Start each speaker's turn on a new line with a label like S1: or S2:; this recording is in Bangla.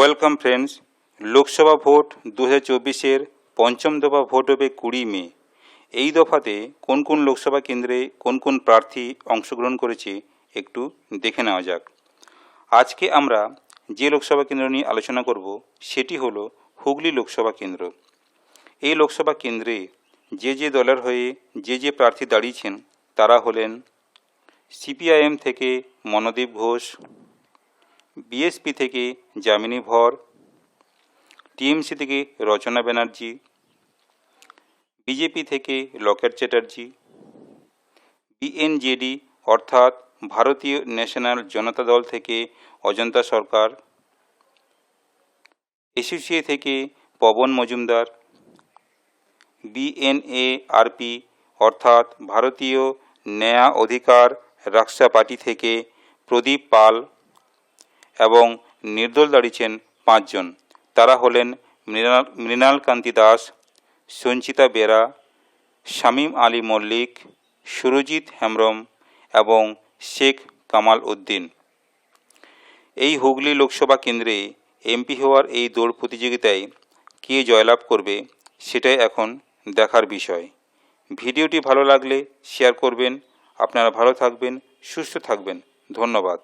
S1: ওয়েলকাম ফ্রেন্ডস লোকসভা ভোট দু হাজার চব্বিশের পঞ্চম দফা ভোট হবে কুড়ি মে। এই দফাতে কোন কোন লোকসভা কেন্দ্রে কোন কোন প্রার্থী অংশগ্রহণ করেছে একটু দেখে নেওয়া যাক। আজকে আমরা যে লোকসভা কেন্দ্র নিয়ে আলোচনা করব, সেটি হলো হুগলি লোকসভা কেন্দ্র। এই লোকসভা কেন্দ্রে যে যে দলের হয়ে যে যে প্রার্থী দাঁড়িয়েছেন, তারা হলেন সিপিআইএম থেকে মনোদীপ ঘোষ বিএসপি থেকে যামিনী ভর টিএমসি থেকে রচনা ব্যানার্জি বিজেপি থেকে লকেট চ্যাটার্জি বিএনজেডি অর্থাৎ ভারতীয় ন্যাশনাল জনতা দল থেকে অজন্তা সরকার এসোসিয়ে থেকে পবন মজুমদার বিএনএআরপি অর্থাৎ ভারতীয় ন্যায় অধিকার রাক্সা পার্টি থেকে প্রদীপ পাল এবং নির্দল দাঁড়িয়েছেন পাঁচজন। তারা হলেন মৃণাল মৃণাল কান্তি দাস, সঞ্চিতা বেরা, শামীম আলী মল্লিক, সুরজিৎ হেমব্রম এবং শেখ কামাল উদ্দিন। এই হুগলি লোকসভা কেন্দ্রে এমপি হওয়ার এই দৌড় প্রতিযোগিতায় কে জয়লাভ করবে, সেটাই এখন দেখার বিষয়। ভিডিওটি ভালো লাগলে শেয়ার করবেন। আপনারা ভালো থাকবেন, সুস্থ থাকবেন। ধন্যবাদ।